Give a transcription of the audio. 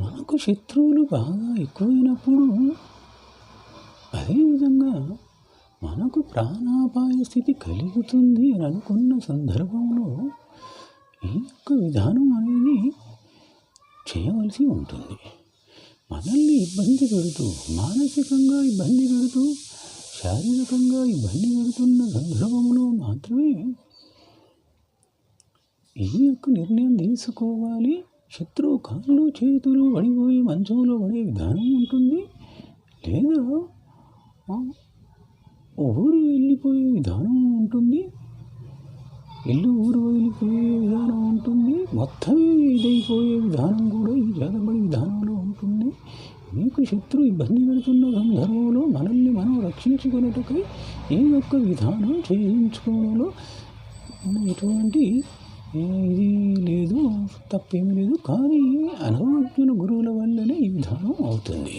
మనకు శత్రువులు బాగా ఎక్కువైనప్పుడు అదేవిధంగా మనకు ప్రాణాపాయ స్థితి కలుగుతుంది అని అనుకున్న సందర్భంలో ఈ యొక్క విధానం అనేది చేయవలసి ఉంటుంది. మనల్ని ఇబ్బంది పెడుతూ మానసికంగా ఇబ్బంది పెడుతూ శారీరకంగా ఇబ్బంది పెడుతున్న సందర్భంలో మాత్రమే ఈ యొక్క నిర్ణయం తీసుకోవాలి. శత్రువు కాళ్ళు చేతులు పడిపోయి మంచంలో పడే విధానం ఉంటుంది? లేదా ఊరు వెళ్ళిపోయే విధానం ఉంటుంది? ఇల్లు ఊరు వదిలిపోయే విధానం ఉంటుంది? మొత్తమే ఇదైపోయే విధానం కూడా ఈ జాతబడి విధానంలో ఉంటుంది. మీకు శత్రువు ఇబ్బంది పెడుతున్న సందర్భంలో మనల్ని మనం రక్షించుకునేటకై ఈ యొక్క విధానం చేయించుకోవడంలో ఎటువంటి ఇది లేదు. తప్పేమీ లేదు కానీ అనుభవజ్ఞుల గురువుల వల్లనే ఈ విధానం అవుతుంది.